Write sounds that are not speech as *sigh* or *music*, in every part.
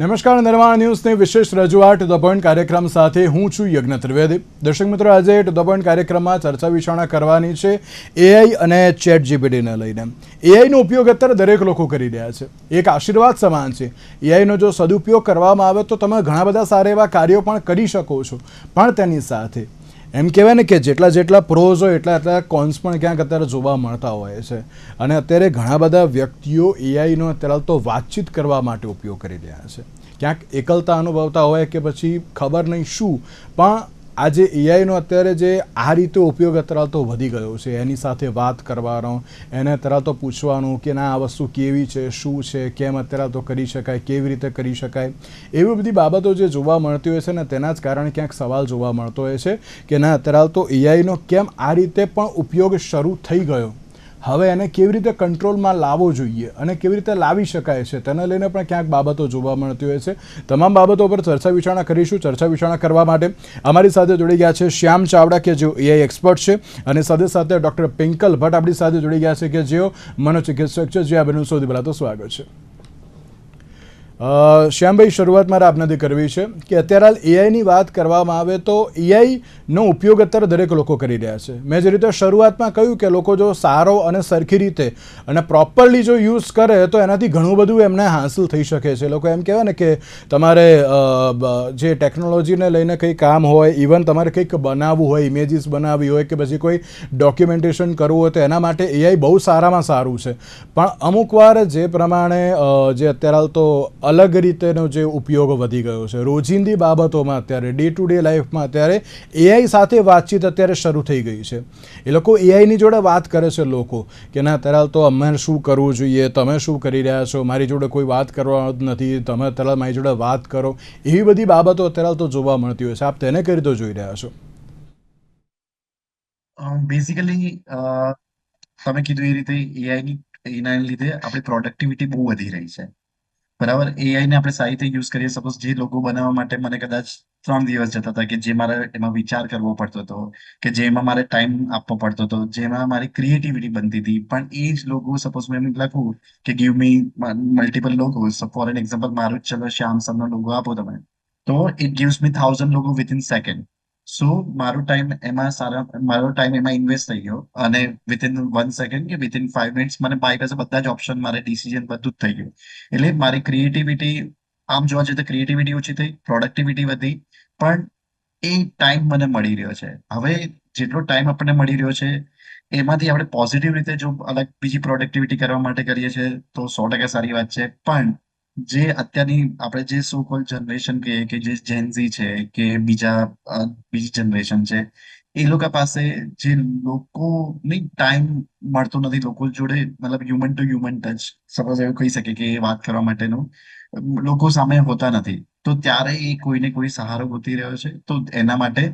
નમસ્કાર, નિર્માણ ન્યૂઝની વિશેષ રજૂઆત ધ પોઈન્ટ કાર્યક્રમ સાથે હું છું યજ્ઞ ત્રિવેદી. દર્શક મિત્રો, આજે ધ પોઈન્ટ કાર્યક્રમમાં ચર્ચા વિચારણા કરવાની છે એઆઈ અને ચેટ જીપીટીને લઈને એઆઈનો ઉપયોગ અત્યારે દરેક લોકો કરી રહ્યા છે. એક આશીર્વાદ સમાન છે. એઆઈનો જો સદુપયોગ કરવામાં આવે તો તમે ઘણા બધા સારા એવા કાર્યો પણ કરી શકો છો. પણ તેની સાથે એમ કહેવાય ને કે જેટલા જેટલા પ્રોઝ હોય, એટલા એટલા કોન્સ પણ ક્યાંક અત્યારે જોવા મળતા હોય છે. અને અત્યારે ઘણા બધા વ્યક્તિઓ એઆઈનો અત્યારે તો વાતચીત કરવા માટે ઉપયોગ કરી રહ્યા છે. ક્યાંક એકલતા અનુભવતા હોય કે પછી ખબર નહીં શું, પણ આજે એઆઈનો અત્યારે જે આ રીતે ઉપયોગ અત્યારે તો વધી ગયો છે. એની સાથે વાત કરવાનો, એને અત્યારે તો પૂછવાનું કે ના, આ વસ્તુ કેવી છે, શું છે, કેમ અત્યારે તો કરી શકાય, કેવી રીતે કરી શકાય? એવી બધી બાબતો જે જોવા મળતી હોય છે ને તેના જ કારણે ક્યાંક સવાલ જોવા મળતો હોય છે કે ના, અત્યારે તો એઆઈનો કેમ આ રીતે પણ ઉપયોગ શરૂ થઈ ગયો? હવે એને કેવી રીતે કંટ્રોલમાં લાવવો જોઈએ અને કેવી રીતે લાવી શકાય છે, તેને લઈને પણ ક્યાંક બાબતો જોવા મળતી હોય છે. તમામ બાબતો પર ચર્ચા વિચારણા કરીશું, ચર્ચા વિચારણા કરવા માટે અમારી સાથે જોડી ગયા છે શ્યામ ચાવડા, કે જેઓ એઆઈ એક્સપર્ટ છે, અને સાથે સાથે ડૉક્ટર પિંકલ ભટ્ટ આપણી સાથે જોડી ગયા છે, કે જેઓ મનોચિકિત્સક છે. જે આ બેનું સૌથી પહેલાં તો સ્વાગત છે. શ્યામભાઈ, શરૂઆત મારે આપનાથી કરવી છે કે અત્યારે હાલ એઆઈની વાત કરવામાં આવે તો એઆઈનો ઉપયોગ અત્યારે દરેક લોકો કરી રહ્યા છે. મેં જે રીતે શરૂઆતમાં કહ્યું કે લોકો જો સારો અને સરખી રીતે અને પ્રોપરલી જો યુઝ કરે તો એનાથી ઘણું બધું એમને હાંસલ થઈ શકે છે. લોકો એમ કહેવાય ને કે તમારે જે ટેકનોલોજીને લઈને કંઈ કામ હોય ઇવન તમારે કંઈક બનાવવું હોય ઇમેજીસ બનાવવી હોય કે પછી કોઈ ડોક્યુમેન્ટેશન કરવું હોય તો એના માટે એઆઈ બહુ સારામાં સારું છે. પણ અમુક વાર જે પ્રમાણે જે અત્યારે હાલ તો અલગ રીતેનો જે ઉપયોગ વધી ગયો છે. રોજિંદી બાબતોમાં અત્યારે ડે ટુ ડે લાઈફમાં અત્યારે એઆઈ સાથે વાતચીત અત્યારે શરૂ થઈ ગઈ છે. એ લોકો એઆઈની જોડે વાત કરે છે લોકો કે, ના અત્યારે તો અમે શું કરવું જોઈએ? તમે શું કરી રહ્યા છો? મારી જોડે કોઈ વાત કરવા નથી. તમે તરાલ મારી જોડે વાત કરો. એવી બધી બાબતો અત્યારે તો જોવા મળતી હોય છે. આપ તેને કરી તો જોઈ રહ્યા છો? બેઝિકલી તમે કીધું એ રીતે એઆઈની એના લીધે આપણી પ્રોડક્ટિવિટી બહુ વધી રહી છે. બરાબર? એઆઈ ને આપણે સારી રીતે યુઝ કરીએ સપોઝ જે લોગો બનાવવા માટે મને કદાચ ત્રણ દિવસ જતા હતા કે જે મારે એમાં વિચાર કરવો પડતો હતો, કે જેમાં મારે ટાઈમ આપવો પડતો હતો, જેમાં મારી ક્રિએટિવિટી બનતી હતી. પણ એ જ લોગો સપોઝ મેં એમ લખું કે give me multiple logo for an example મારું ચલો શ્યામ સરનો લોગો આપો તમે. તો it gives me thousand logo with in second so મારો ટાઈમ એમાં સારા, મારો ટાઈમ એમાં ઇન્વેસ્ટ થઈ ગયો. અને વિથિન વન સેકન્ડ કે વિથિન ફાઈવ મિનિટ્સ મને મારી પાસે બધા જ ઓપ્શન મારે ડિસિઝન બધું જ થઈ ગયું. એટલે મારી ક્રિએટિવિટી આમ જોવા જઈએ તો ક્રિએટિવિટી ઓછી થઈ પ્રોડક્ટિવિટી વધી, પણ એ ટાઈમ મને મળી રહ્યો છે. હવે જેટલો ટાઈમ આપણને મળી રહ્યો છે, એમાંથી આપણે પોઝિટિવ રીતે જો અલગ બીજી પ્રોડક્ટિવિટી કરવા માટે કરીએ છીએ, તો સો ટકા સારી વાત છે. પણ જે અત્યારની આપણે જે સો કોલ જનરેશન કહીએ કે જે જેનઝી છે કે બીજા બીજી જનરેશન છે, એ લોકો પાસે જે લોકોની ટાઈમ મળતો નથી, લોકો જોડે મતલબ human to human touch suppose એવું કહી શકે કે એ વાત કરવા માટેનું, લોકો સામે હોતા નથી. તો ત્યારે એ કોઈને કોઈ સહારો ગોતી રહ્યો છે. તો એના માટે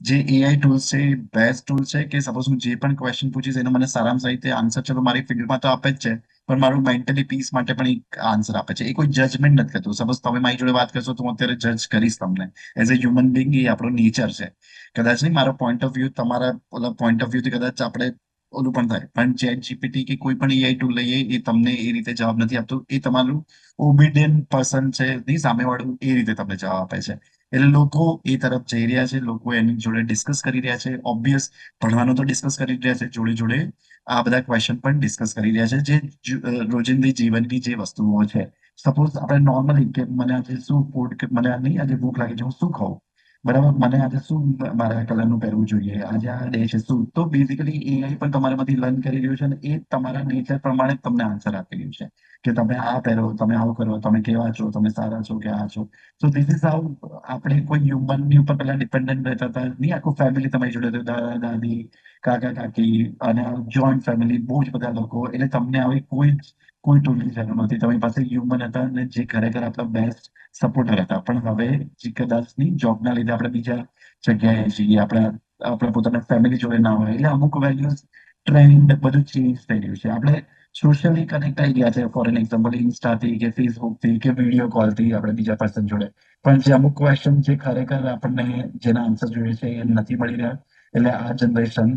જે એઆઈ ટૂલ્સ છે એ બેસ્ટ ટૂલ છે, કે સપોઝ હું જે પણ ક્વેશ્ચન પૂછીશ, એનો મને સારામાં સારી રીતે આન્સર ચલો મારી ફિલ્ડમાં તો આપે જ છે. પણ મારું મેન્ટલી પીસ માટે પણ એક આન્સર આપે છે. એ કોઈ જજમેન્ટ નથી કરતું. સપોઝ તમે મારી જોડે વાત કરશો તો હું અત્યારે જજ કરીશ તમને. એઝ અ હ્યુમન બિંગ એ આપણો નેચર છે. કદાચ નહીં, મારો પોઈન્ટ ઓફ વ્યૂ તમારા ઓલા પોઈન્ટ ઓફ વ્યૂથી કદાચ આપણે ઓલું પણ થાય. પણ ચેટ જીપીટી કે કોઈ પણ એઆઈ ટૂલ લઈએ, એ તમને એ રીતે જવાબ નથી આપતું. એ તમારું ઓબિડિયન્ટ પર્સન છે નહીં, સામેવાળું એ રીતે તમને જવાબ આપે છે. એટલે લોકો એ તરફ જઈ રહ્યા છે. લોકો એની જોડે ડિસ્કસ કરી રહ્યા છે. ઓબ્વિયસ ભણવાનું તો ડિસ્કસ કરી રહ્યા છે. જોડે જોડે આ બધા ક્વેશ્ચન પણ ડિસ્કસ કરી રહ્યા છે. જે રોજિંદી જીવનની જે વસ્તુઓ છે. સપોઝ આપણે નોર્મલી કે મને આજે શું ફૂડ મને નહીં આજે ભૂખ લાગી છે, હું શું ખાઉં? બરાબર મને આજે શું મારા કલરનું પહેરવું જોઈએ? આજે આ ડે છે, શું? તો બેઝિકલી એઆઈ પણ તમારામાંથી લર્ન કરી રહ્યું છે અને એ તમારા નેચર પ્રમાણે તમને આન્સર આપી રહ્યું છે કે તમે આ પહેરો, તમે આવું કરો, તમે કેવા છો, તમે સારા છો કે આ છો? સો ધીસ ઇઝ હાઉ આપણે કોઈ હ્યુમનની ઉપર પહેલા ડિપેન્ડન્ટ રહેતા હતા. નહીં, આખું ફેમિલી તમારી જોડે હતું. દાદા, દાદી, કાકા, કાકી અને જોઈન્ટ ફેમિલી બહુ જ બધા લોકો. એટલે તમને આવી કોઈ જ કોઈ ટૂલની જરૂર નથી તમારી પાસે હ્યુમન હતા અને જે ખરેખર આપણા બેસ્ટ સપોર્ટર હતા. પણ હવે જે કદાચની જોબના લીધે આપણે બીજા જગ્યાએ જઈએ, આપણા આપણા પોતાના ફેમિલી જોડે ના હોય, એટલે અમુક વેલ્યુઝ ટ્રેન્ડ બધું ચેન્જ થઈ ગયું છે. આપણે સોશિયલી કનેક્ટ થઈ ગયા છે. ફોર એન એક્ઝામ્પલ ઇન્સ્ટાથી કે ફેસબુકથી કે વીડિયો કોલથી આપણે બીજા પર્સન જોડે. પણ જે અમુક ક્વેશ્ચન જે ખરેખર આપણને જેના આન્સર જોઈએ છે એ નથી મળી રહ્યા. એટલે આ જનરેશન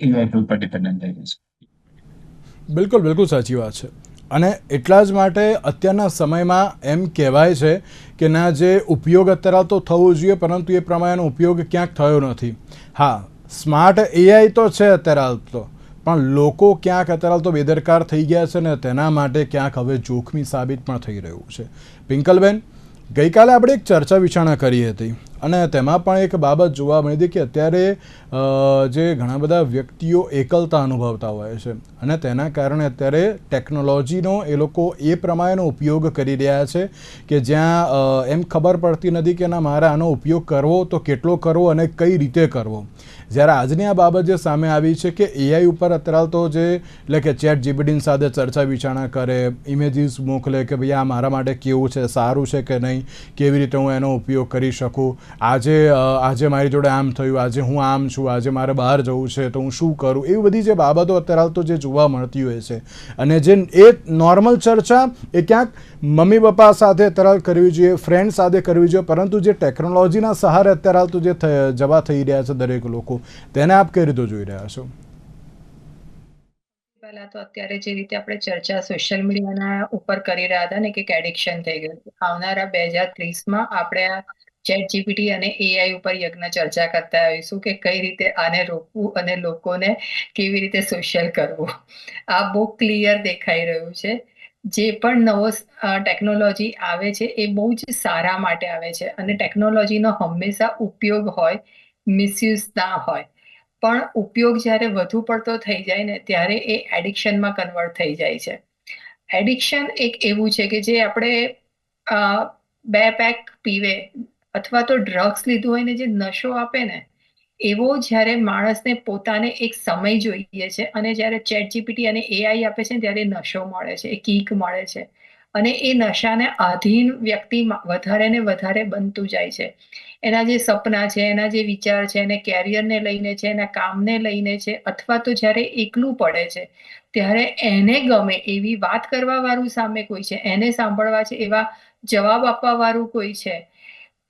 એઆઈ ટૂલ પર ડિપેન્ડન્ટ થઈ ગઈ છે. બિલકુલ બિલકુલ સાચી વાત છે. અને એટલા જ માટે અત્યારના સમયમાં એમ કહેવાય છે કે ના, જે ઉપયોગ અત્યારે તો થવો જોઈએ, પરંતુ એ પ્રમાણેનો ઉપયોગ ક્યાંક થયો નથી. હા, સ્માર્ટ એઆઈ તો છે અત્યારે હાલ તો, પણ લોકો ક્યાંક અત્યારે તો બેદરકાર થઈ ગયા છે ને તેના માટે ક્યાંક હવે જોખમી સાબિત પણ થઈ રહ્યું છે. પિંકલબેન? ગઈકાલે આપણે એક ચર્ચા વિચારણા કરી હતી અને તેમાં પણ એક બાબત જોવા મળી હતી કે અત્યારે જે ઘણા બધા વ્યક્તિઓ એકલતા અનુભવતા હોય છે અને તેના કારણે અત્યારે ટેકનોલોજીનો એ લોકો એ પ્રમાણેનો ઉપયોગ કરી રહ્યા છે કે જ્યાં એમ ખબર પડતી નથી કે ના મારે આનો ઉપયોગ કરવો તો કેટલો કરવો અને કઈ રીતે કરવો. જ્યારે આજની આ બાબત જે સામે આવી છે કે એઆઈ ઉપર અત્યારે તો જે, એટલે કે ચેટ જીબીડીન સાથે ચર્ચા વિચારણા કરે ઇમેજીસ મોકલે કે ભાઈ આ મારા માટે કેવું છે, સારું છે કે નહીં, કેવી રીતે હું એનો ઉપયોગ કરી શકું? આજે આજે મારી જોડે આમ થયું, આજે હું આમ છું, આજે મારે બહાર જવું છે, તો હું શું કરું? એવી બધી જે બાબતો અત્યારે તો જે જોવા મળતી હોય છે. અને જે એ નોર્મલ ચર્ચા એ ક્યાંક મમ્મી પપ્પા સાથે અત્યારે કરવી જોઈએ ફ્રેન્ડ સાથે કરવી જોઈએ, પરંતુ જે ટેકનોલોજીના સહારે અત્યારે તો જે જવા થઈ રહ્યા છે દરેક લોકો. તેને આપ કઈ રીતે જોઈ રહ્યા છો? પહેલા તો અત્યારે જે રીતે આપણે ચર્ચા સોશિયલ મીડિયાના ઉપર કરી રહ્યા હતા ને કે એડિક્શન થઈ ગયું આવનારા બે હજાર ત્રીસમાં આપણે આ ચેટ જીપીટી અને એઆઈ ઉપર યજ્ઞ ચર્ચા કરતા આવીશું કે કઈ રીતે આને રોકવું અને લોકોને કેવી રીતે સોશિયલ કરવું. આ બહુ ક્લિયર દેખાઈ રહ્યું છે. જે પણ નવો ટેકનોલોજી આવે છે એ બહુ જ સારા માટે આવે છે. અને ટેકનોલોજીનો હંમેશા ઉપયોગ હોય મિસયુઝ ના હોય. પણ ઉપયોગ જ્યારે વધુ પડતો થઈ જાય ને ત્યારે એ એડિક્શનમાં કન્વર્ટ થઈ જાય છે. એડિક્શન એક એવું છે કે જે આપણે બે પેક પીવે અથવા તો ડ્રગ્સ લીધું હોય ને જે નશો આપે ને, એવો જ્યારે માણસને પોતાને એક સમય જોઈએ છે અને જ્યારે ચેટ જીપીટી અને એઆઈ આપે છે ત્યારે નશો મળે છે, એ કીક મળે છે. અને એ નશાને આધીન વ્યક્તિ મ- વધારે ને વધારે બનતું જાય છે. એના જે સપના છે, એના જે વિચાર છે, એને કેરિયરને લઈને છે, એના કામને લઈને છે, અથવા તો જ્યારે એકલું પડે છે, ત્યારે એને ગમે એવી વાત કરવા વાળું સામે કોઈ છે, એને સાંભળવા છે, એવા જવાબ આપવા વાળું કોઈ છે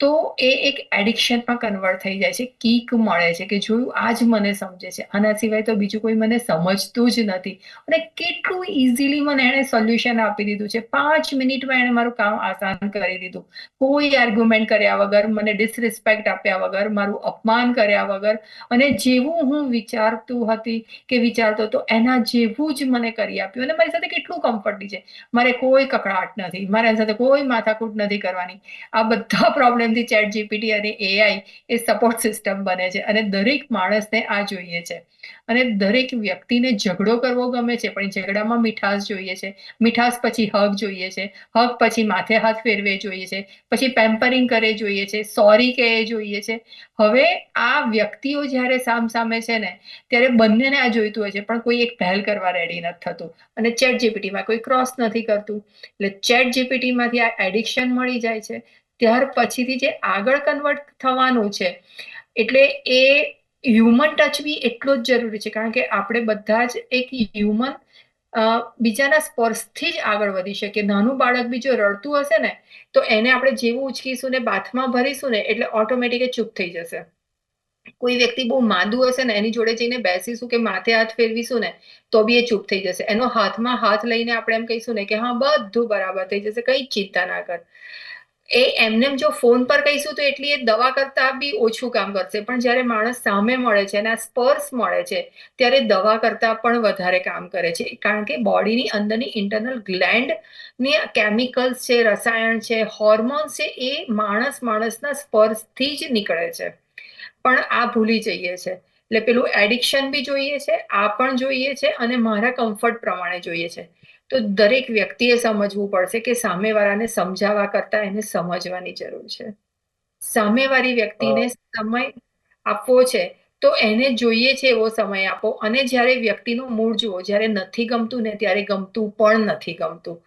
તો એ એક એડિક્શનમાં કન્વર્ટ થઈ જાય છે, કીક મળે છે કે જોયું આ જ મને સમજે છે. આના સિવાય તો બીજું કોઈ મને સમજતું જ નથી. અને કેટલું ઇઝીલી મને એણે સોલ્યુશન આપી દીધું છે. પાંચ મિનિટમાં એણે મારું કામ આસાન કરી દીધું. કોઈ આર્ગ્યુમેન્ટ કર્યા વગર, મને ડિસરિસ્પેક્ટ આપ્યા વગર, મારું અપમાન કર્યા વગર, અને જેવું હું વિચારતું હતી કે વિચારતો હતો, એના જેવું જ મને કરી આપ્યું. અને મારી સાથે કેટલું કમ્ફર્ટલી છે. મારે કોઈ કકડાટ નથી. મારે એની સાથે કોઈ માથાકૂટ નથી કરવાની. આ બધા પ્રોબ્લેમથી ચેટ જીપીટી અને એઆઈ એ સપોર્ટ સિસ્ટમ બને છે અને દરેક માણસને આ જોઈએ છે. અને દરેક વ્યક્તિને ઝઘડો કરવો ગમે છે, પણ ઝઘડામાં મીઠાશ જોઈએ છે. મીઠાશ પછી હક જોઈએ છે. હક પછી માથે હાથ ફેરવે જોઈએ છે. પછી પેમ્પરિંગ કરે જોઈએ છે. સોરી કહે જોઈએ છે. હવે આ વ્યક્તિઓ જ્યારે સામસામે છે ને, ત્યારે બંનેને આ જોઈતું હોય છે, પણ કોઈ એક પહેલ કરવા રેડી નથી થતું. અને ચેટ જીપીટીમાં કોઈ ક્રોસ નથી કરતું. એટલે ચેટ જીપીટીમાંથી આ એડિક્શન મળી જાય છે. ત્યાર પછીથી જે આગળ કન્વર્ટ થવાનું છે, એટલે એ હ્યુમન ટચ બી એટલો જ જરૂરી છે. કારણ કે આપણે બધા જ એક હ્યુમન બીજાના સ્પર્શથી જ આગળ વધી શકીએ. નાનું બાળક બી જો રડતું હશે ને, તો એને આપણે જેવું ઉચકીશું ને બાથમાં ભરીશું ને, એટલે ઓટોમેટિક ચૂપ થઈ જશે. કોઈ વ્યક્તિ બહુ માંદું હશે ને, એની જોડે જઈને બેસીશું કે માથે હાથ ફેરવીશું ને, તો બી એ ચૂપ થઈ જશે. એનો હાથમાં હાથ લઈને આપણે એમ કહીશું ને કે હા, બધું બરાબર થઈ જશે, કઈ ચિંતા ના કર. એ એમને જો ફોન પર કહીશું તો એટલી એ દવા કરતા બી ઓછું કામ કરશે. પણ જ્યારે માણસ સામે મળે છે અને આ સ્પર્શ મળે છે, ત્યારે દવા કરતા પણ વધારે કામ કરે છે. કારણ કે બોડીની અંદરની ઇન્ટરનલ ગ્લેન્ડની કેમિકલ્સ છે, રસાયણ છે હોર્મોન્સ છે, એ માણસ માણસના સ્પર્શથી જ નીકળે છે. પણ આ ભૂલી જઈએ છે. એટલે પેલું એડિક્શન બી જોઈએ છે, આ પણ જોઈએ છે અને મારા કમ્ફર્ટ પ્રમાણે જોઈએ છે. તો દરેક વ્યક્તિએ સમજવું પડશે કે સામેવાળાને સમજાવવા કરતા એને સમજવાની જરૂર છે. સામેવાળી વ્યક્તિને સમય આપવો છે તો એને જોઈએ છે એવો સમય આપો. અને જ્યારે વ્યક્તિનું મૂળ જુઓ જ્યારે નથી ગમતું ને ત્યારે ગમતું પણ નથી ગમતું.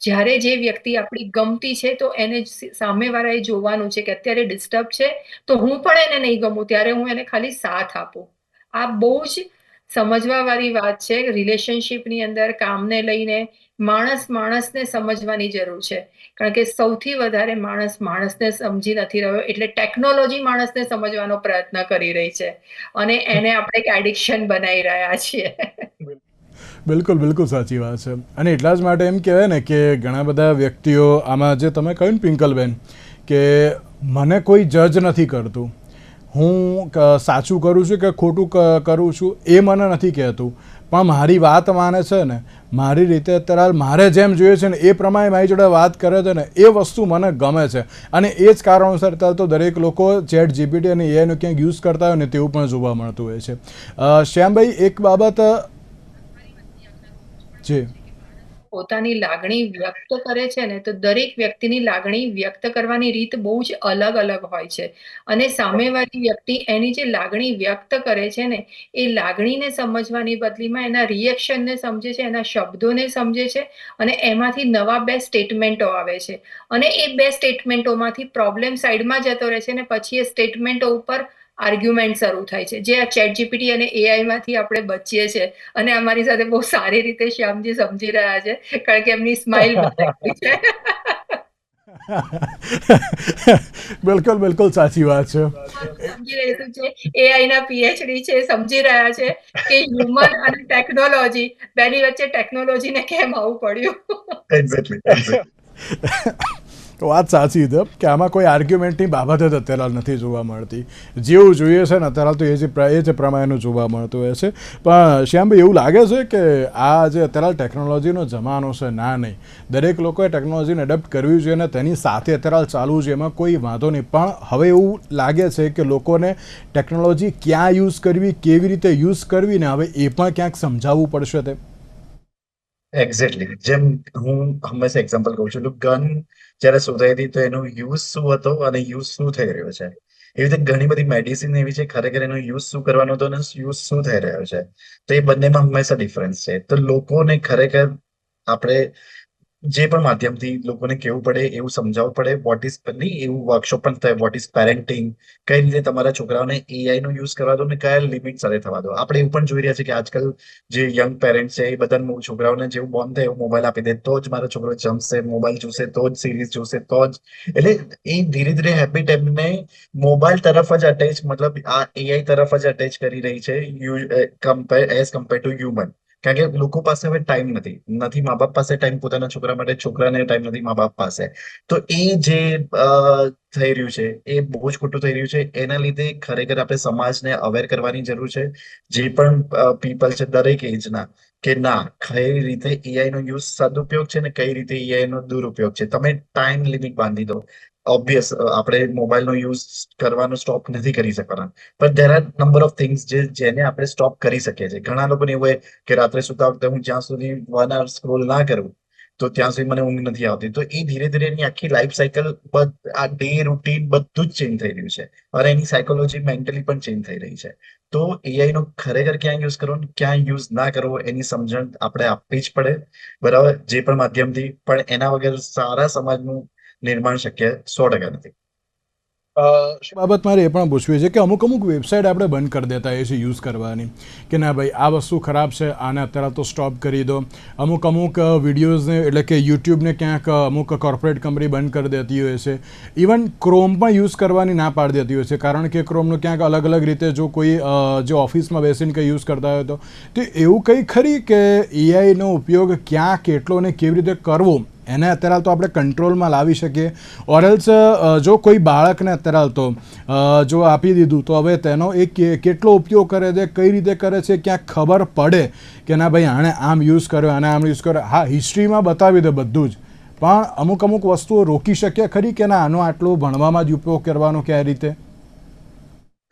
જ્યારે જે વ્યક્તિ આપણી ગમતી છે તો એને સામેવાળાએ જોવાનું છે કે અત્યારે ડિસ્ટર્બ છે તો હું પણ એને નહીં ગમું ત્યારે હું એને ખાલી સાથ આપું. આ બહુ જ સમજવા વાળી વાત છે. રિલેશનશિપની અંદર કામને લઈને માણસ માણસને સમજવાની જરૂર છે. કારણ કે સૌથી વધારે માણસ માણસને સમજી નથી રહ્યો, એટલે ટેકનોલોજી માણસને સમજવાનો પ્રયત્ન કરી રહી છે. અને એને આપણે એક એડિક્શન બનાવી રહ્યા છીએ. બિલકુલ બિલકુલ સાચી વાત છે. અને એટલા જ માટે એમ કહેવાય ને કે ઘણા બધા વ્યક્તિઓ આમાં જે તમે કહ્યું પિંકલબેન, કે મને કોઈ જજ નથી કરતું. હું સાચું કરું છું કે ખોટું કરું છું એ મને નથી કહેતું. પણ મારી વાત માને છે ને, મારી રીતે અત્યારે મારે જેમ જોઈએ છે ને, એ પ્રમાણે મારી જોડે વાત કરે છે ને, એ વસ્તુ મને ગમે છે. અને એ જ કારણોસર અત્યારે તો દરેક લોકો ચેટ જીપીટી અને એઆઈનો ક્યાંક યુઝ કરતા હોય ને, તેવું પણ જોવા મળતું હોય છે. શ્યામભાઈ, એક બાબત, જી. પોતાની લાગણી વ્યક્ત કરે છે ને, તો દરેક વ્યક્તિની લાગણી વ્યક્ત કરવાની રીત બહુ જ અલગ અલગ હોય છે. અને સામેવાળી વ્યક્તિ એની જે લાગણી વ્યક્ત કરે છે ને, એ લાગણીને સમજવાની બદલીમાં એના રિએક્શનને સમજે છે, એના શબ્દોને સમજે છે અને એમાંથી નવા બે સ્ટેટમેન્ટો આવે છે. અને એ બે સ્ટેટમેન્ટોમાંથી પ્રોબ્લેમ સાઈડમાં જતો રહે છે ને, પછી એ સ્ટેટમેન્ટો ઉપર આર્ગ્યુમેન્ટ શરૂ થાય છે. જે આ ચેટ જીપીટી અને એઆઈમાંથી આપણે બચીએ છીએ અને અમારી સાથે બહુ સારી રીતે શ્યામજી સમજી રહ્યા છે કારણ કે એમની *laughs* સ્માઇલ છે. *laughs* બિલકુલ બિલકુલ સાચી વાત છે. સમજી રહ્યું છે. એઆઈ ના પીએચડી છે સમજી રહ્યા છે કે હ્યુમન અને ટેકનોલોજી બેની વચ્ચે ટેકનોલોજીને કેમ આવવું પડ્યું? એક્ઝેક્ટલી *laughs* તો વાત સાચી છે. કે આમાં કોઈ આર્ગ્યુમેન્ટની બાબત જ અત્યારે નથી જોવા મળતી. જેવું જોઈએ છે ને, અત્યારે તો એ જ એ જ પ્રમાણેનું જોવા મળતું હોય છે. પણ શ્યામભાઈ, એવું લાગે છે કે આ જે અત્યારે ટેકનોલોજીનો જમાનો છે, ના નહીં. દરેક લોકોએ ટેકનોલોજીને એડપ્ટ કરવી જોઈએ અને તેની સાથે અત્યારે ચાલવું જોઈએ. એમાં કોઈ વાંધો નહીં. પણ હવે એવું લાગે છે કે લોકોને ટેકનોલોજી ક્યાં યુઝ કરવી, કેવી રીતે યુઝ કરવી ને, હવે એ પણ ક્યાંક સમજાવવું પડશે તે. એક્ઝેક્ટલી જેમ હું હંમેશા એક્ઝામ્પલ કહું છું. ગન જ્યારે શોધાઈ હતી તો એનો યુઝ શું હતો અને યુઝ શું થઈ રહ્યો છે? એવી રીતે ઘણી બધી મેડિસિન એવી છે, ખરેખર એનો યુઝ શું કરવાનો હતો અને યુઝ શું થઈ રહ્યો છે? તો એ બંનેમાં હંમેશા ડિફરન્સ છે. તો લોકોને ખરેખર આપણે જે પણ માધ્યમથી લોકોને કેવું પડે, એવું સમજાવવું પડે વોટ ઇઝ નહીં, એવું વર્કશોપ પણ થાય વોટ ઇઝ પેરેન્ટિંગ કઈ રીતે તમારા છોકરાઓને એઆઈ નો યુઝ કરવા દો ને કયા લિમિટ સાથે થવા દો. આપણે એવું પણ જોઈ રહ્યા છે કે આજકાલ જે યંગ પેરેન્ટ છે, એ બધા છોકરાઓને જેવું બોર્ન થાય, એવું મોબાઈલ આપી દે, તો જ મારો છોકરો જમશે મોબાઈલ જોશે, તો જ સિરીઝ જોશે, તો જ. એટલે એ ધીરે ધીરે હેબિટ એમને મોબાઈલ તરફ જ અટેચ મતલબ આ એઆઈ તરફ જ અટેચ કરી રહી છે compare as compare to human કારણ કે લોકો પાસે હવે ટાઈમ નથી. નથી મા બાપ પાસે ટાઈમ પોતાના છોકરા માટે છોકરાને ટાઈમ નથી મા બાપ પાસે. તો એ જે થઈ રહ્યું છે, એ બહુ જ ખોટું થઈ રહ્યું છે. એના લીધે ખરેખર આપણે સમાજને અવેર કરવાની જરૂર છે. જે પણ પીપલ છે દરેક એજના કે ના, કઈ રીતે એઆઈ નો યુઝ સદુપયોગ છે ને કઈ રીતે એઆઈ નો દુરુપયોગ છે. તમે ટાઈમ લિમિટ બાંધી દો. ઓબ્વિયસ આપણે મોબાઈલનો યુઝ કરવાનો સ્ટોપ નથી કરી શકવાના. પણ there are number of things જે, જેને આપણે સ્ટોપ કરી શકીએ છીએ. ઘણા લોકોને એવું હોય કે રાત્રે સુતા વખતે હું જ્યાં સુધી વન આવર સ્ક્રોલ ના કરું, તો ત્યાં સુધી મને ઊંઘ નથી આવતી. તો એ ધીરે ધીરે એની આખી લાઈફ સાયકલ આ ડે રૂટીન બધું જ ચેન્જ થઈ રહ્યું છે. અને એની સાયકોલોજી મેન્ટલી પણ ચેન્જ થઈ રહી છે. તો એઆઈ નો ખરેખર ક્યાં યુઝ કરવો ક્યાં યુઝ ના કરવો એની સમજણ આપણે આપવી જ પડે. બરાબર? જે પણ માધ્યમથી, પણ એના વગર સારા સમાજનું નિર્માણ શક્ય સો ટકા નથી બાબત મારે એ પણ પૂછવી છે કે અમુક અમુક વેબસાઇટ આપણે બંધ કરી દેતા હોઈએ છીએ યુઝ કરવાની કે ના ભાઈ આ વસ્તુ ખરાબ છે આને અત્યારે તો સ્ટોપ કરી દો. અમુક અમુક વિડીયોઝને એટલે કે યુટ્યુબને ક્યાંક અમુક કોર્પોરેટ કંપની બંધ કરી દેતી હોય છે. ઇવન ક્રોમ પણ યુઝ કરવાની ના પાડી દેતી હોય છે. કારણ કે ક્રોમનું ક્યાંક અલગ અલગ રીતે જો કોઈ જે ઓફિસમાં બેસીને કંઈ યુઝ કરતા હોય તો. તો એવું કંઈ ખરી કે એઆઈનો ઉપયોગ ક્યાં કેટલો ને કેવી રીતે કરવો? એને અત્યારે હાલ તો આપણે કંટ્રોલમાં લાવી શકીએ. ઓર એલ્સ જો કોઈ બાળકને અત્યારે હાલ તો જો આપી દીધું, તો હવે તેનો એ કેટલો ઉપયોગ કરે છે, કઈ રીતે કરે છે ક્યાંક ખબર પડે કે ના ભાઈ, આણે આમ યુઝ કર્યો આને આમ યુઝ કર્યો. હા હિસ્ટ્રીમાં બતાવી દે બધું જ. પણ અમુક અમુક વસ્તુઓ રોકી શકીએ ખરી કે ના? આનો આટલો ભણવામાં જ ઉપયોગ કરવાનો કે આ રીતે?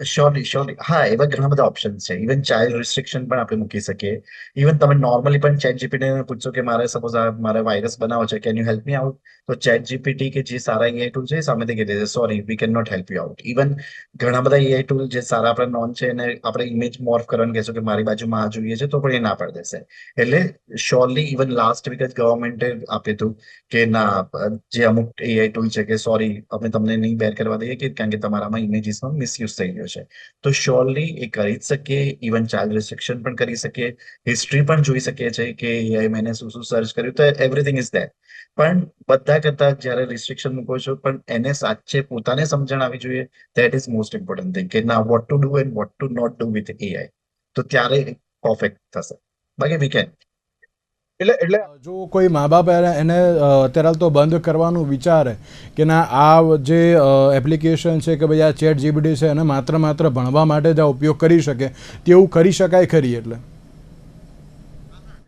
શ્યોરલી શ્યોરલી હા, એવા ઘણા બધા ઓપ્શન છે. ઇવન ચાઇલ્ડ રિસ્ટ્રિક્શન પણ આપણે મૂકી શકીએ. ઇવન તમે નોર્મલી પણ ચેટ જીપીટીને પૂછશો કે મારે સપોઝ આ મારે વાયરસ બનાવો છે can you help me out તો ચેટ જીપીટી કે જે સારા એઆઈ ટૂલ છે સામેથી કહી દેશે sorry we can not help you out even ઘણા બધા એઆઈ ટૂલ જે સારા આપણા નોન છે એને આપણે ઇમેજ મોર્ફ કરવાનું કહેશું કે મારી બાજુમાં આ જોઈએ છે તો પણ એ ના પાડી દેશે. એટલે શ્યોરલી ઇવન લાસ્ટ વીક જ ગવર્મેન્ટે આપ્યું હતું કે ના, જે અમુક એઆઈ ટૂલ છે કે સોરી અમે તમને નહીં બેર કરવા દઈએ કે કારણ કે તમારામાં ઇમેજીસનો મિસયુઝ થઈ ગયો છે. તો શ્યોરલી એ કરી જ શકીએ ઇવન ચાઇલ્ડ રિસ્ટ્રિક્શન પણ કરી શકીએ હિસ્ટ્રી પણ જોઈ શકીએ છીએ કે એઆઈ મેને શું શું સર્ચ કર્યું, તો એવરીથિંગ ઇઝ ધેર પણ બધા કરતા જ્યારે રિસ્ટ્રિક્શન મૂકો છો પણ એને સાચે પોતાને સમજણ આવી જોઈએ that is most important thing કે ના what to do and what to not do with AI તો ત્યારે પરફેક્ટ થશે. બાકી વી કેન એટલે એટલે જો કોઈ મા બાપ એને અત્યારે તો બંધ કરવાનું વિચારે કે ના આ જે એપ્લિકેશન છે કે ભાઈ આ ચેટ જીબીડી છે એને માત્ર માત્ર ભણવા માટે જ આ ઉપયોગ કરી શકે તેવું કરી શકાય ખરી એટલે?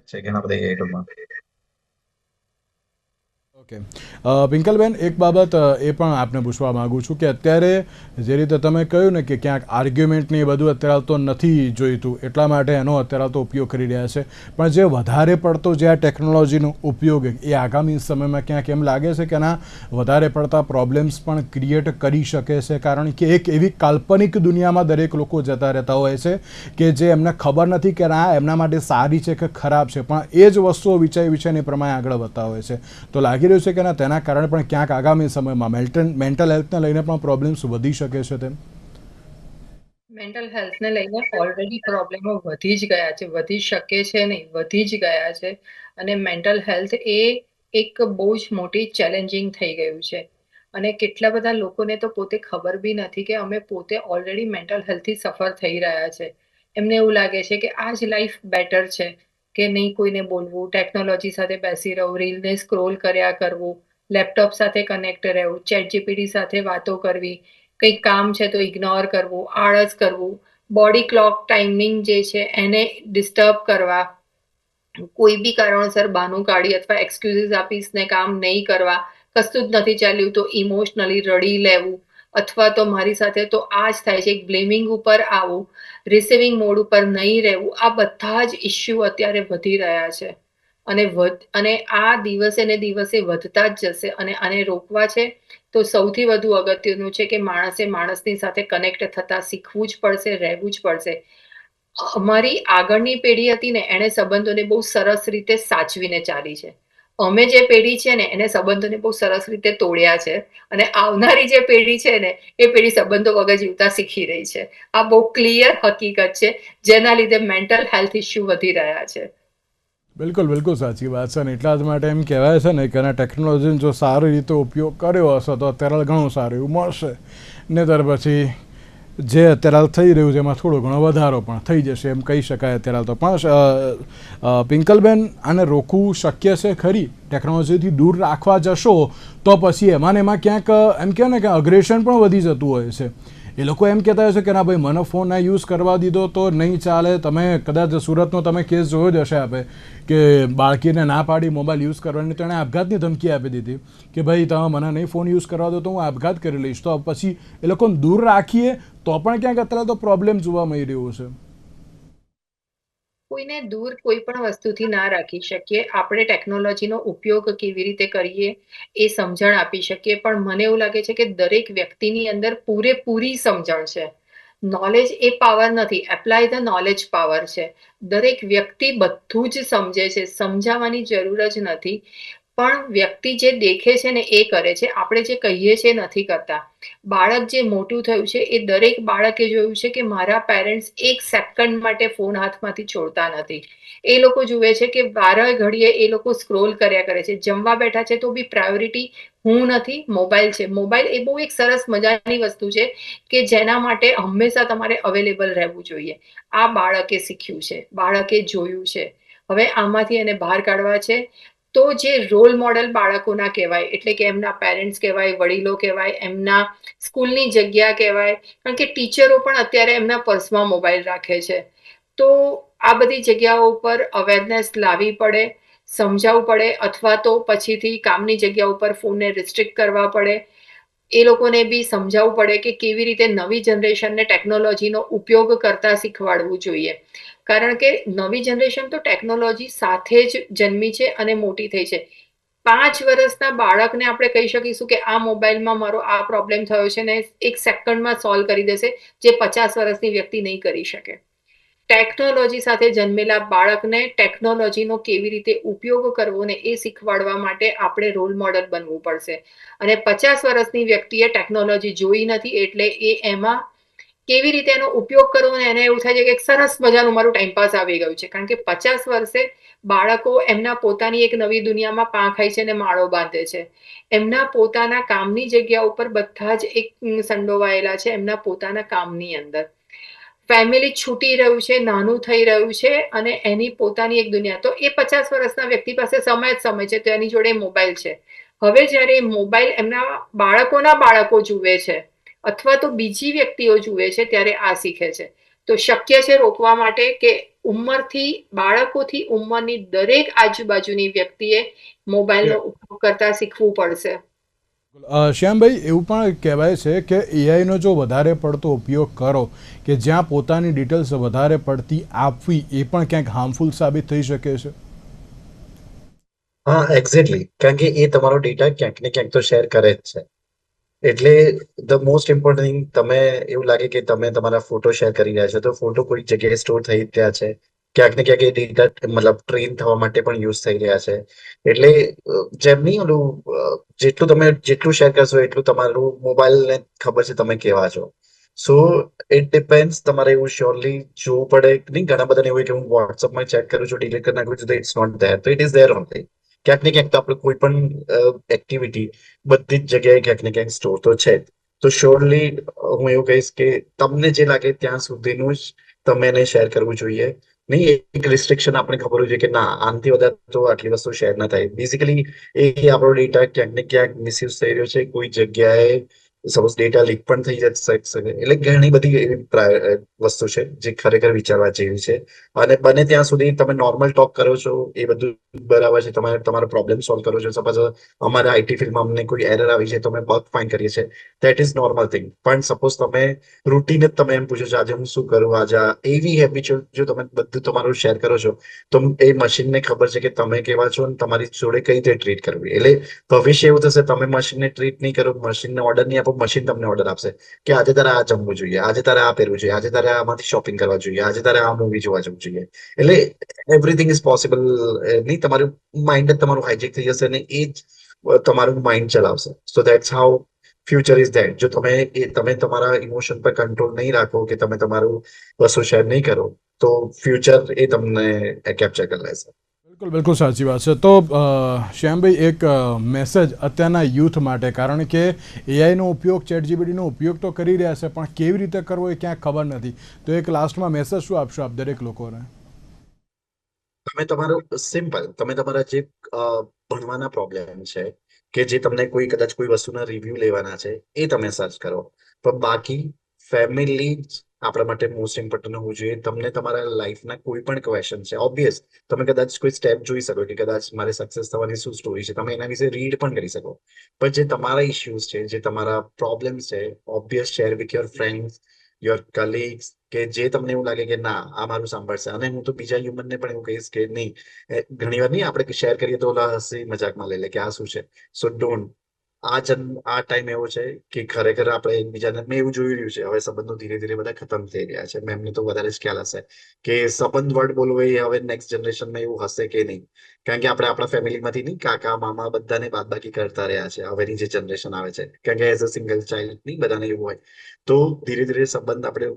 છે ઘણા બધા ઓકે. પિંકલબેન, એક બાબત એ પણ આપને પૂછવા માગું છું કે અત્યારે જે રીતે તમે કહ્યું ને કે ક્યાંક આર્ગ્યુમેન્ટને બધું અત્યારે તો નથી જોઈતું, એટલા માટે એનો અત્યારે તો ઉપયોગ કરી રહ્યા છે. પણ જે વધારે પડતો જે આ ટેકનોલોજીનો ઉપયોગ એ આગામી સમયમાં ક્યાંક એમ લાગે છે કે ના, વધારે પડતા પ્રોબ્લેમ્સ પણ ક્રિએટ કરી શકે છે. કારણ કે એક એવી કાલ્પનિક દુનિયામાં દરેક લોકો જતા રહેતા હોય છે કે જે એમને ખબર નથી કે ના, એમના માટે સારી છે કે ખરાબ છે. પણ એ જ વસ્તુઓ વિચારી વિચારની પ્રમાણે આગળ વધતા હોય છે. તો લાગી રહ્યું છે કે તેના કારણે પણ ક્યાંક આગામી સમયમાં મેન્ટલ મેન્ટલ હેલ્થને લઈને પણ પ્રોબ્લેમ્સ વધી શકે છે તેમ? મેન્ટલ હેલ્થને લઈને ઓલરેડી પ્રોબ્લેમો વધી જ ગયા છે, વધી શકે છે નહીં, વધી જ ગયા છે. અને મેન્ટલ હેલ્થ એ એક બહુ જ મોટી ચેલેન્જિંગ થઈ ગયું છે. અને કેટલા બધા લોકોને તો પોતે ખબર બી નથી કે અમે પોતે ઓલરેડી મેન્ટલ હેલ્થથી સફર થઈ રહ્યા છે. એમને એવું લાગે છે કે આ જ લાઈફ બેટર છે. કે નહીં કોઈને બોલવું ટેકનોલોજી સાથે બેસી રહું રીલને સ્ક્રોલ કર્યા કરવું લેપટોપ સાથે કનેક્ટ રહેવું ચેટ જીપીટી સાથે વાતો કરવી, કંઈક કામ છે તો ઇગ્નોર કરવું, આળસ કરવું બોડી ક્લોક ટાઈમિંગ જે છે એને ડિસ્ટર્બ કરવા, કોઈ બી કારણોસર બહાનું કાઢી અથવા એક્સક્યુઝિસ આપીશને કામ નહીં કરવા, કશું જ નથી ચાલ્યું તો ઇમોશનલી રડી લેવું અથવા તો મારી સાથે તો આ જ થાય છે, એક બ્લેમિંગ ઉપર આવું રિસીવિંગ મોડ ઉપર નહીં રહેવું, આ બધા જ ઇસ્યુ અત્યારે વધી રહ્યા છે. અને વધ, અને આ દિવસે ને દિવસે વધતા જ જશે અને આને રોકવા છે, તો સૌથી વધુ અગત્યનું છે કે માણસે માણસની સાથે કનેક્ટ થતા શીખવું જ પડશે, રહેવું જ પડશે. અમારી આગળની પેઢી હતી ને, એણે સંબંધોને બહુ સરસ રીતે સાચવીને ચાલી છે. અમે જે પેઢી છે ને, એને સંબંધોને બહુ સરસ રીતે તોડ્યા છે અને આવનારી જે પેઢી છે ને, એ પેઢી સંબંધો વગર જીવતા શીખી રહી છે. આ બહુ ક્લિયર હકીકત છે, જેના લીધે મેન્ટલ હેલ્થ ઇસ્યુ વધી રહ્યા છે. બિલકુલ બિલકુલ સાચી વાત છે ને એટલા જ માટે એમ કહેવાય છે ને કે આના ટેકનોલોજીનો જો સારી રીતે ઉપયોગ કર્યો હશે તો અત્યારે ઘણું સારું એવું મળશે. ને ત્યાર પછી જે અત્યારે થઈ રહ્યું છે, એમાં થોડો ઘણો વધારો પણ થઈ જશે, એમ કહી શકાય અત્યારે તો. પણ પિંકલબેન આને રોકવું શક્ય છે ખરી? ટેકનોલોજીથી દૂર રાખવા જશો તો પછી એમાં ને એમાં ક્યાંક, એમ કહે ને કે અગ્રેશન પણ વધી જતું હોય છે. એ લોકો એમ કહેતા છે કે ના ભાઈ, મને ફોન ના યુઝ કરવા દીધો તો નહીં ચાલે. તમે કદાચ સુરતનો તમે કેસ જોયો જ હશે આપે, કે બાળકીને ના પાડી મોબાઈલ યુઝ કરવાની. તેણે આપઘાતની ધમકી આપી દીધી કે ભાઈ, તમે મને નહીં ફોન યુઝ કરવા દો તો હું આપઘાત કરી લઈશ. તો પછી એ લોકોને દૂર રાખીએ તો પણ ક્યાંક અત્યારે તો પ્રોબ્લેમ જોવા મળી રહ્યો છે. કોઈને દૂર કોઈ પણ વસ્તુથી ના રાખી શકીએ. આપણે ટેકનોલોજીનો ઉપયોગ કેવી રીતે કરીએ એ સમજણ આપી શકીએ. પણ મને એવું લાગે છે કે દરેક વ્યક્તિની અંદર પૂરેપૂરી સમજણ છે. નોલેજ એ પાવર નથી. એપ્લાય ધ નોલેજ પાવર છે. દરેક વ્યક્તિ બધું જ સમજે છે. સમજાવવાની જરૂર જ નથી. પણ વ્યક્તિ જે દેખે છે ને એ કરે છે. આપણે જે કહીએ છીએ નથી કરતા. બાળક જે મોટું થયું છે, એ દરેક બાળકે જોયું છે કે મારા પેરેન્ટ્સ એક સેકન્ડ માટે ફોન હાથમાંથી છોડતા નથી. એ લોકો જુએ છે કે બાર ઘડીએ એ લોકો સ્ક્રોલ કર્યા કરે છે. જમવા બેઠા છે તો બી પ્રાયોરિટી હું નથી મોબાઈલ છે. મોબાઈલ એ બહુ એક સરસ મજાની વસ્તુ છે કે જેના માટે હંમેશા તમારે અવેલેબલ રહેવું જોઈએ. આ બાળકે શીખ્યું છે. બાળકે જોયું છે. હવે આમાંથી એને બહાર કાઢવા છે. તો જે રોલ મોડેલ બાળકોના કહેવાય, એટલે કે એમના પેરેન્ટ્સ કહેવાય, વડીલો કહેવાય, એમના સ્કૂલની જગ્યા કહેવાય, કારણ કે ટીચરો પણ અત્યારે એમના પર્સમાં મોબાઈલ રાખે છે. તો આ બધી જગ્યાઓ ઉપર અવેરનેસ લાવવી પડે, સમજાવવું પડે, અથવા તો પછીથી કામની જગ્યા ઉપર ફોનને રિસ્ટ્રિક્ટ કરવા પડે. એ લોકોને બી સમજાવવું પડે કે કેવી રીતે નવી જનરેશનને ટેકનોલોજીનો ઉપયોગ કરતા શીખવાડવું જોઈએ. કારણ કે નવી જનરેશન તો ટેકનોલોજી સાથે જ જન્મી છે અને મોટી થઈ છે. પાંચ વર્ષના બાળકને આપણે કહી શકીશું કે આ મોબાઈલમાં મારો આ પ્રોબ્લેમ થયો છે ને એક સેકન્ડમાં સોલ્વ કરી દેશે જે પચાસ વર્ષની વ્યક્તિ નહીં કરી શકે. ટેકનોલોજી સાથે જન્મેલા બાળકને ટેકનોલોજીનો કેવી રીતે ઉપયોગ કરવો ને એ શીખવાડવા માટે આપણે રોલ મોડલ બનવું પડશે. અને પચાસ વર્ષની વ્યક્તિએ ટેકનોલોજી જોઈ નથી એટલે એ એમાં કેવી રીતે એનો ઉપયોગ કરવો ને એને એવું થાય છે કે એક સરસ મજાનું મારું ટાઈમપાસ આવી ગયું છે. કારણ કે પચાસ વર્ષે બાળકો એમના પોતાની એક નવી દુનિયામાં પાંખાય છે ને માળો બાંધે છે. એમના પોતાના કામની જગ્યા ઉપર બધા જ એક સંડોવાયેલા છે એમના પોતાના કામની અંદર. ફેમિલી છૂટી રહ્યું છે, નાનું થઈ રહ્યું છે અને એની પોતાની એક દુનિયા. તો એ પચાસ વર્ષના વ્યક્તિ પાસે સમય જ સમય છે, તો એની જોડે મોબાઈલ છે. હવે જ્યારે મોબાઈલ એમના બાળકોના બાળકો જુએ છે અથવા તો બીજી વ્યક્તિઓ જુએ છે ત્યારે આ શીખે છે. તો શક્ય છે રોકવા માટે કે ઉંમરથી બાળકોથી ઉંમરની દરેક આજુબાજુની વ્યક્તિએ મોબાઈલનો ઉપયોગ કરતા શીખવું પડશે. શ્યામભાઈ એવું પણ કહેવાય છે કે એઆઈનો જો વધારે પડતો ઉપયોગ કરો કે જ્યાં પોતાની ડિટેલ્સ વધારે પડતી આપવી એ પણ ક્યાંક હાર્મફુલ સાબિત થઈ શકે છે? હા એક્ઝેક્ટલી કારણ કે એ તમારો ડેટા ક્યાંક ને ક્યાંક તો શેર કરે જ છે. એટલે ધ મોસ્ટ ઇમ્પોર્ટન્ટ થિંગ તમે એવું લાગે કે તમે તમારા ફોટો શેર કરી રહ્યા છો, તો ફોટો કોઈ જગ્યાએ સ્ટોર થઈ રહ્યા છે? ક્યાંક ને ક્યાંક એ ડેટા મતલબ ટ્રેન થવા માટે પણ યુઝ થઈ રહ્યા છે. એટલે જેમ નહીં ઓલું જેટલું તમે, જેટલું શેર કરશો, એટલું તમારું મોબાઈલને ખબર છે તમે કેવા છો. સો ઇટ ડિપેન્ડ તમારે એવું શ્યોરલી જોવું પડે. નહીં, ઘણા બધાને એવું કે હું વોટ્સઅપમાં ચેક કરું છું ડિલીટ કરી નાખું છું, તો ઇટ્સ નોટ ધેર તો ઇટ ઇઝ ધેર ઓનલી ક્યાંક ને ક્યાંક તો આપણે કોઈ પણ એક્ટિવિટી બધી જ જગ્યાએ ક્યાંક ને ક્યાંક સ્ટોર તો છે તો શ્યોરલી હું એવું કહીશ કે તમને જે લાગે ત્યાં સુધીનું જ તમે એને શેર કરવું જોઈએ. નહીં, એક રિસ્ટ્રિક્શન આપણે ખબર હોય છે કે ના, આનાથી વધારે તો આટલી વસ્તુ શેર ના થાય. બેઝિકલી એ આપણો ડેટા ક્યાંક ને ક્યાંક મિસયુઝ થઈ રહ્યો છે. કોઈ જગ્યાએ સપોઝ ડેટા લીક પણ થઈ જઈ શકે એટલે ઘણી બધી એવી વસ્તુ છે જે ખરેખર વિચારવા જેવી છે. અને બને ત્યાં સુધી તમે નોર્મલ ટોક કરો છો, એ બધું બરાબર છે, તમારે, તમારો પ્રોબ્લેમ સોલ્વ કરો છો. સપોઝ અમારા આઈટી ફિલ્ડમાં અમને કોઈ એરર આવી છે તો અમે બગ ફાઇન કરીએ છીએ. દેટ ઇઝ નોર્મલ થિંગ પણ સપોઝ તમે રૂટીન જ તમે એમ પૂછો છો, આજે હું શું કરું? આજે એવી હેબિચ્યુઅલ જો તમે બધું તમારું શેર કરો છો, તો એ મશીનને ખબર છે કે તમે કેવા છો અને તમારી જોડે કઈ રીતે ટ્રીટ કરવી? એટલે ભવિષ્ય એવું થશે, તમે મશીનને ટ્રીટ નહીં કરો મશીનને ઓર્ડર નહીં આપો મશીન તમને ઓર્ડર આપશે કે આજે તારે આ જમવું જોઈએ, આજે તારે આ પહેરવું જોઈએ, આજે તારે આમાંથી શોપિંગ કરવા જોઈએ, આજે તારે આ મૂવી જોવા જવું જોઈએ. એટલે એવરીથિંગ ઇઝ પોસિબલ નહીં તમારું માઇન્ડ જ તમારું હાઇજેક થઈ જશે અને એ જ તમારું માઇન્ડ ચલાવશે. So that's how future is that જો તમે એ, તમે તમારા ઇમોશન પર કંટ્રોલ નહીં રાખો કે તમે તમારું વસ્તુ શેર નહીં કરો, તો ફ્યુચર એ તમને કેપ્ચર કરી લેશે. બિલકુલ બિલકુલ સાચી વાત છે. તો શ્યામભાઈ, એક મેસેજ અત્યારના યુથ માટે, કારણ કે એઆઈનો ઉપયોગ ચેટ જીબીડીનો ઉપયોગ તો કરી રહ્યા છે, પણ કેવી રીતે કરવો એ ક્યાંક ખબર નથી. તો એક લાસ્ટમાં મેસેજ શું આપશો આપ દરેક લોકોને? તમે તમારો સિમ્પલ તમે તમારા જે ભણવાના પ્રોબ્લેમ છે, કે જે તમને કોઈ કદાચ કોઈ વસ્તુના રિવ્યુ લેવાના છે, એ તમે સર્ચ કરો. પણ બાકી ફેમિલી આપણા માટે મોસ્ટ ઇમ્પોર્ટન્ટ હોવું જોઈએ. તમને તમારા લાઈફના કોઈ પણ ક્વેશ્ચન છે ઓબ્વિયસ તમે કદાચ કોઈ સ્ટેપ જોઈ શકો કે કદાચ મારે સક્સેસ થવાની શું સ્ટોરી છે, તમે એના વિશે રીડ પણ કરી શકો. પણ જે તમારા ઇશ્યુઝ છે, જે તમારા પ્રોબ્લેમ્સ છે obvious share with your friends your colleagues કે જે તમને એવું લાગે કે ના, આ મારું સાંભળશે. અને હું તો બીજા હ્યુમનને પણ એવું કહીશ કે નહીં ઘણી વાર નહીં, આપણે શેર કરીએ તો હસી મજાકમાં લઈ લે કે આ શું છે. સો ડોન્ટ આ જન આ ટાઈમ એવો છે કે ખરેખર આપણે એકબીજાને મેં એવું જોઈ રહ્યું છે. હવે સંબંધો ધીરે ધીરે બધા ખતમ થઈ રહ્યા છે. મેમને તો વધારે જ ખ્યાલ હશે કે સંબંધ વર્ડ બોલવો એ હવે નેક્સ્ટ જનરેશનમાં એવું હશે કે નહીં. કારણ કે આપણે આપણા ફેમિલીમાંથી નહીં, કાકા, મામા બધાને બાદબાકી કરતા રહ્યા છે હવેની જે જનરેશન આવે છે. કારણ કે એઝ અ સિંગલ ચાઇલ્ડ નહીં, બધાને એવું હોય. તો ધીરે ધીરે સંબંધ આપણે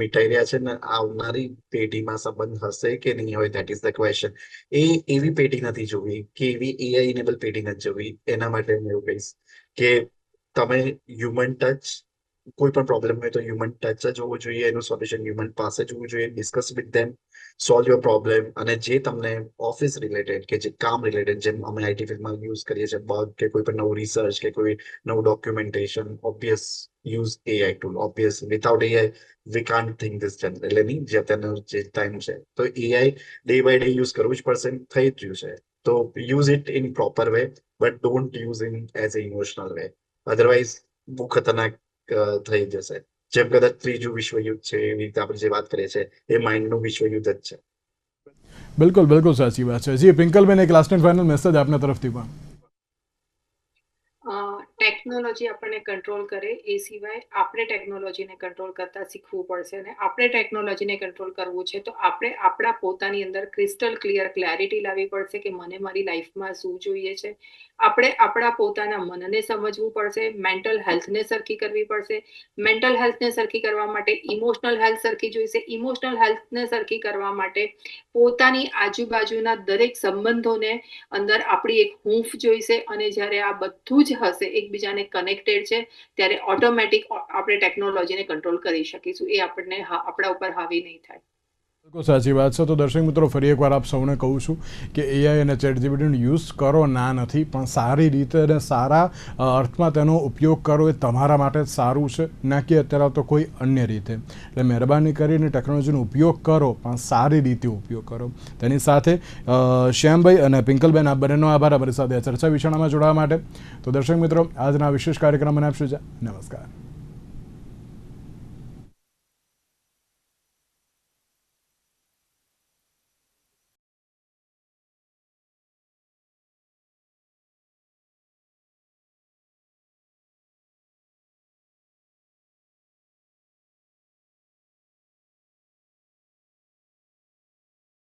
મીટાઈ રહ્યા છે ને આવનારી પેઢીમાં સંબંધ હશે કે નહીં હોય દેટ ઇઝ ધ ક્વેશ્ચન એ એવી પેઢી નથી જોવી કે એવી એઆઈ ઇનેબલ પેઢી નથી જોવી. એના માટે હું એવું કહીશ કે તમે હ્યુમન ટચ કોઈ પણ પ્રોબ્લેમ હોય તો હ્યુમન ટચ જ હોવું જોઈએ, એનું સોલ્યુશન હ્યુમન પાસે જ હોવું જોઈએ. Discuss with them solve your problem અને જે તમને ઓફિસ રિલેટેડ કે જે કામ રિલેટેડ જેમ અમે આઈટી ફિલ્ડમાં યુઝ કરીએ છીએ બગ કે કોઈ પણ નવું રિસર્ચ કે કોઈ નવું documentation obvious use AI tool obvious without AI we can't think this general એટલે નહીં, જે અત્યારનો જે ટાઈમ છે. તો AI day by day use કરવું જ પડશે, થઈ જ રહ્યું છે. તો use it in proper way but don't use in as a emotional way otherwise બહુ ખતરનાક થઈ જશે. જેમ કદાચ ત્રીજું વિશ્વયુદ્ધ છે, એવી રીતે આપણે જે વાત કરીએ છીએ, એ માઇન્ડનું વિશ્વયુદ્ધ જ છે. બિલકુલ બિલકુલ સાચી વાત છે. જી, પિંકલબેન, એક લાસ્ટ એન્ડ ફાઇનલ મેસેજ આપના તરફથી પણ. ટેકનોલોજી આપણને કંટ્રોલ કરે એ સિવાય આપણે ટેકનોલોજીને કંટ્રોલ કરતા શીખવું પડશે અને આપણે ટેકનોલોજીને કંટ્રોલ કરવું છે તો આપણે આપણા પોતાની અંદર ક્રિસ્ટલ ક્લિયર ક્લેરિટી લાવવી પડશે કે મને મારી લાઈફમાં શું જોઈએ છે. આપણે આપણા પોતાના મનને સમજવું પડશે, મેન્ટલ હેલ્થને સરખી કરવી પડશે. મેન્ટલ હેલ્થને સરખી કરવા માટે ઇમોશનલ હેલ્થ સરખી જોઈશે. ઇમોશનલ હેલ્થને સરખી કરવા માટે પોતાની આજુબાજુના દરેક સંબંધોને અંદર આપણી એક હૂંફ જોઈશે અને જ્યારે આ બધું જ હશે એકબીજાને એકબીજાને કનેક્ટેડ છે, ત્યારે ઓટોમેટિક આપણે ટેકનોલોજીને કંટ્રોલ કરી શકીશું. એ આપણને આપણા ઉપર હાવી નહીં થાય. સાચી વાત છે. તો દર્શક મિત્રો, ફરી એકવાર આપ સૌને કહું છું કે એઆઈ અને ચેટ જીપીટીનો યુઝ કરો ના નથી, પણ સારી રીતે અને સારા અર્થમાં તેનો ઉપયોગ કરો એ તમારા માટે સારું છે. ના કે અત્યારે તો કોઈ અન્ય રીતે. એટલે મહેરબાની કરીને ટેકનોલોજીનો ઉપયોગ કરો, પણ સારી રીતે ઉપયોગ કરો. તેની સાથે શ્યામભાઈ અને પિંકલબેન આ બંનેનો આભાર. અમારી સાથે ચર્ચા વિચારણામાં જોડાવા માટે. તો દર્શક મિત્રો, આજના વિશેષ કાર્યક્રમ મને આપશું નમસ્કાર.